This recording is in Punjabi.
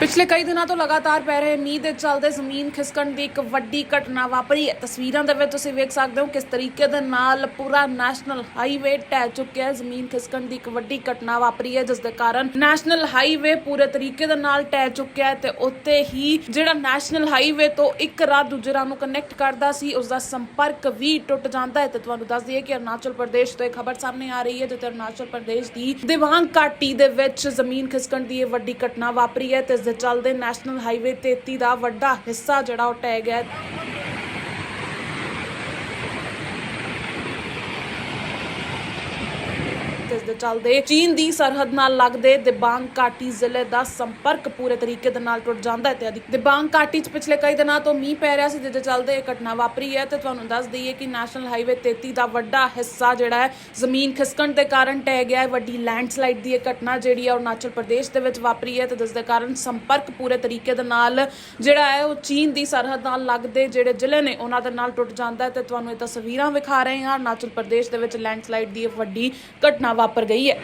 ਪਿਛਲੇ ਕਈ ਦਿਨਾਂ ਤੋਂ ਲਗਾਤਾਰ ਪੈ ਰਹੇ ਮੀਂਹ ਦੇ ਚੱਲਦੇ ਜ਼ਮੀਨ ਖਿਸਕਣ ਦੀ ਇੱਕ ਵੱਡੀ ਘਟਨਾ ਵਾਪਰੀ। ਹੈ ਤਸਵੀਰਾਂ ਦੇ ਵਿੱਚ ਤੁਸੀਂ ਵੇਖ ਸਕਦੇ ਹੋ ਕਿਸ ਤਰੀਕੇ ਦੇ ਨਾਲ ਪੂਰਾ ਨੈਸ਼ਨਲ ਹਾਈਵੇ ਢਹਿ ਚੁੱਕਿਆ ਹੈ। ਜ਼ਮੀਨ ਖਿਸਕਣ ਦੀ ਇੱਕ ਵੱਡੀ ਘਟਨਾ ਵਾਪਰੀ ਹੈ, ਜਿਸ ਦੇ ਕਾਰਨ ਨੈਸ਼ਨਲ ਹਾਈਵੇ ਪੂਰੇ ਤਰੀਕੇ ਦੇ ਨਾਲ ਢਹਿ ਚੁੱਕਿਆ ਹੈ ਤੇ ਉੱਤੇ ਹੀ ਜਿਹੜਾ ਨੈਸ਼ਨਲ ਹਾਈਵੇ ਤੋਂ ਇੱਕ ਰਾਹ ਦੂਜੇ ਰਾਹ ਨੂੰ ਕਨੈਕਟ ਕਰਦਾ ਸੀ, ਉਸ ਦਾ ਸੰਪਰਕ ਵੀ ਟੁੱਟ ਜਾਂਦਾ ਹੈ ਤੇ ਤੁਹਾਨੂੰ ਦੱਸ ਦਈਏ ਕਿ ਅਰੁਣਾਚਲ ਪ੍ਰਦੇਸ਼ ਤੋਂ ਇਹ ਖਬਰ ਸਾਹਮਣੇ ਆ ਰਹੀ ਹੈ, ਜਿੱਥੇ ਅਰੁਣਾਚਲ ਪ੍ਰਦੇਸ਼ ਦੀ ਦਿਵਾਂਗ ਘਾਟੀ ਦੇ ਵਿੱਚ ਜ਼ਮੀਨ ਖਿਸਕਣ ਦੀ ਇਹ ਵੱਡੀ ਘਟਨਾ ਵਾਪਰੀ ਹੈ ਤੇ ਇਸ ਦੇ ਚੱਲਦੇ ਨੈਸ਼ਨਲ ਹਾਈਵੇ 33 ਦਾ ਵੱਡਾ ਹਿੱਸਾ ਜਿਹੜਾ ਉਹ ਟਹਿ ਗਿਆ ਹੈ। ਤੇ ਇਸ ਦੇ ਚੱਲਦੇ ਚੀਨ ਦੀ ਸਰਹੱਦ ਨਾਲ ਲੱਗਦੇ ਦਿਬਾਂਗ ਘਾਟੀ ਜ਼ਿਲ੍ਹੇ ਦਾ ਸੰਪਰਕ ਪੂਰੇ ਤਰੀਕੇ ਦੇ ਨਾਲ ਟੁੱਟ ਜਾਂਦਾ ਹੈ ਤੇ ਦਿਬਾਂਗ ਘਾਟੀ 'ਚ ਪਿਛਲੇ ਕਈ ਦਿਨਾਂ ਤੋਂ ਮੀਂਹ ਪੈ ਰਿਹਾ ਸੀ, ਜਿਹਦੇ ਚੱਲਦੇ ਇਹ ਘਟਨਾ ਵਾਪਰੀ ਹੈ ਤੇ ਤੁਹਾਨੂੰ ਦੱਸ ਦਈਏ ਕਿ ਨੈਸ਼ਨਲ ਹਾਈਵੇ 33 ਦਾ ਵੱਡਾ ਹਿੱਸਾ ਜਿਹੜਾ ਹੈ, ਜ਼ਮੀਨ ਖਿਸਕਣ ਦੇ ਕਾਰਨ ਟਹਿ ਗਿਆ ਹੈ। ਵੱਡੀ ਲੈਂਡਸਲਾਈਡ ਦੀ ਇਹ ਘਟਨਾ ਜਿਹੜੀ ਹੈ ਅਰੁਣਾਚਲ ਪ੍ਰਦੇਸ਼ ਦੇ ਵਿੱਚ ਵਾਪਰੀ ਹੈ ਤੇ ਜਿਸ ਦੇ ਕਾਰਨ ਸੰਪਰਕ ਪੂਰੇ ਤਰੀਕੇ ਦੇ ਨਾਲ ਜਿਹੜਾ ਹੈ ਉਹ ਚੀਨ ਦੀ ਸਰਹੱਦ ਨਾਲ ਲੱਗਦੇ ਜਿਹੜੇ ਜ਼ਿਲ੍ਹੇ ਨੇ ਉਹਨਾਂ ਦੇ ਨਾਲ ਟੁੱਟ ਜਾਂਦਾ ਹੈ ਤੇ ਤੁਹਾਨੂੰ ਇਹ ਤਸਵੀਰਾਂ ਵਿਖਾ ਰਹੇ ਹਾਂ। ਅਰੁਣਾਚਲ ਪ੍ਰਦੇਸ਼ ਦੇ ਵਿੱਚ ਲੈਂਡਸਲਾਈਡ ਦੀ ਇਹ ਵੱਡੀ ਘਟਨਾ ਵਾਪਰੀ ਵਾਪਰ ਗਈ ਹੈ।